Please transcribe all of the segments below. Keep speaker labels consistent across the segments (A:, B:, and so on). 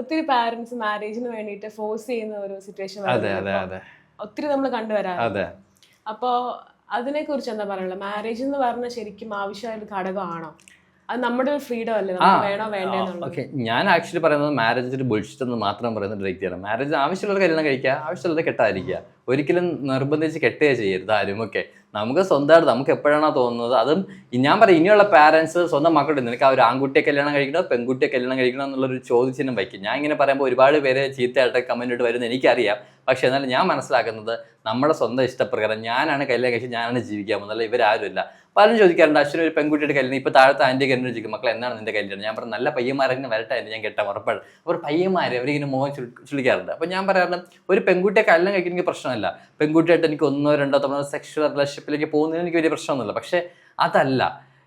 A: ഒത്തിരി പാരന്റ്സ് മാരേജിന് വേണ്ടിയിട്ട് ഫോഴ്സ് ചെയ്യുന്ന ഒരു സിറ്റുവേഷൻ ഒത്തിരി നമ്മൾ കണ്ടുവരാറുണ്ട്. അപ്പോ അതിനെ കുറിച്ച് എന്താ പറയുള്ളത് മാരേജ് എന്ന് പറഞ്ഞ ശരിക്കും ആവശ്യമായ ഒരു ഘടകമാണോ? അത് നമ്മുടെ ഒരു ഫ്രീഡം അല്ലേ? വേണോ വേണ്ടോ
B: ഓക്കെ. ഞാൻ ആക്ച്വലി പറയുന്നത് മാരേജ് ഒരു ബുൾഷിറ്റ് എന്ന് മാത്രം പറയുന്ന ഒരു വ്യക്തിയാണ് മാരേജ് ആവശ്യമുള്ള കല്യാണം കഴിക്കുക ആവശ്യമുള്ളത് കെട്ടാതിരിക്കുക. ഒരിക്കലും നിർബന്ധിച്ച് കെട്ടുക ചെയ്യരുത് ആരുമൊക്കെ നമുക്ക് സ്വന്തമായിട്ട് നമുക്ക് എപ്പോഴാണോ തോന്നുന്നത് അതും ഞാൻ പറയും ഇനിയുള്ള പാരൻസ് സ്വന്തം മക്കളുടെ നിനക്ക് ആ ഒരു ആൺകുട്ടിയെ കല്യാണം കഴിക്കണോ പെൺകുട്ടിയെ കല്യാണം കഴിക്കണോ എന്നുള്ളൊരു ചോദ്യചിഹ്നം വയ്ക്കും. ഞാൻ ഇങ്ങനെ പറയുമ്പോൾ ഒരുപാട് പേര് ചീത്തയായിട്ട് കമന്റ് ഇട്ട് വരുന്നത് എനിക്കറിയാം. പക്ഷേ എന്നാലും ഞാൻ മനസ്സിലാക്കുന്നത് നമ്മുടെ സ്വന്തം ഇഷ്ടപ്രകാരം ഞാനാണ് കല്യാണം കഴിച്ച് ഞാനാണ് ജീവിക്കാൻ പോകുന്നത്. ഇവരാരുമില്ല. പലരും ചോദിക്കാറുണ്ട് അശ്വിന് ഒരു പെൺകുട്ടിയുടെ കല്യാണം ഇപ്പോൾ താഴത്തെ ആന്റി കല്യാണം ചോദിക്കും മക്കൾ എന്നാണ് നിന്റെ കല്യാണം? ഞാൻ പറഞ്ഞു നല്ല പയ്യന്മാരെങ്കിലും വരട്ടെ ഞാൻ കെട്ടാൻ ഉറപ്പാണ് അവർ പയ്യന്മാരെ അവരിങ്ങനെ മോഹം ചുളിക്കാറുണ്ട്. അപ്പോൾ ഞാൻ പറയാറുണ്ട് ഒരു പെൺകുട്ടിയെ കല്യാണം കഴിക്കണമെങ്കിൽ എനിക്ക് പ്രശ്നമല്ല. പെൺകുട്ടിയായിട്ട് എനിക്ക് ഒന്നോ രണ്ടോ തവണ സെക്ഷൽ റിലേഷൻഷിപ്പിലേക്ക് പോകുന്നതിന് എനിക്ക് വലിയ പ്രശ്നമൊന്നുമില്ല. പക്ഷേ അതല്ല.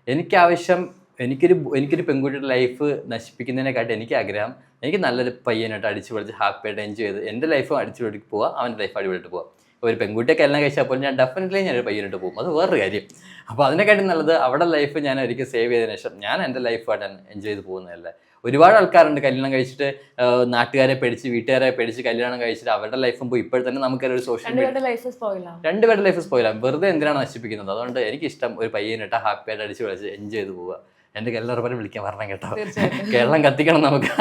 B: എനിക്ക് ആവശ്യം എനിക്കൊരു എനിക്കൊരു പെൺകുട്ടിയുടെ ലൈഫ് നശിപ്പിക്കുന്നതിനെക്കാട്ടി എനിക്ക് ആഗ്രഹം എനിക്ക് നല്ലൊരു പയ്യനായിട്ട് അടിച്ചു പൊളിച്ച് ഹാപ്പിയായിട്ട് എൻജോയ് ചെയ്ത് എന്റെ ലൈഫ് അടിച്ചു പൊളിക്ക് പോവുക അവന്റെ ലൈഫ് അടിപൊളിയിട്ട് പോവുക ഒരു പെൺകുട്ടിയെ കല്യാണം കഴിച്ചപ്പോൾ ഞാൻ ഡെഫിനറ്റ്ലി ഞാനൊരു പയ്യനിട്ട് പോകും. അത് വേറൊരു കാര്യം. അപ്പോൾ അതിനെക്കാട്ടി നല്ലത് അവിടെ ലൈഫ് ഞാൻ ഒരിക്കൽ സേവ് ചെയ്തതിനു ശേഷം ഞാൻ എന്റെ ലൈഫായിട്ട് എൻജോയ് ചെയ്ത് പോകുന്നതല്ലേ. ഒരുപാട് ആൾക്കാരുണ്ട് കല്യാണം കഴിച്ചിട്ട് നാട്ടുകാരെ പേടിച്ച് വീട്ടുകാരെ പേടിച്ച് കല്യാണം കഴിച്ചിട്ട് അവരുടെ ലൈഫും പോയി. ഇപ്പോഴും തന്നെ നമുക്കൊരു സോഷ്യൽ മീഡിയ
A: രണ്ടുപേരുടെ ലൈഫ്
B: പോയില്ല വെറുതെ എന്തിനാണ് നശിപ്പിക്കുന്നത്? അതുകൊണ്ട് എനിക്ക് ഇഷ്ടം ഒരു പയ്യനിട്ട് ഹാപ്പിയായിട്ട് അടിച്ച് വിളിച്ച് എൻജോയ് ചെയ്ത് പോവുക. എന്റെ എല്ലാവരും വിളിക്കാൻ പറഞ്ഞ കേട്ടോ. കേരളം കത്തിക്കണം നമുക്ക്.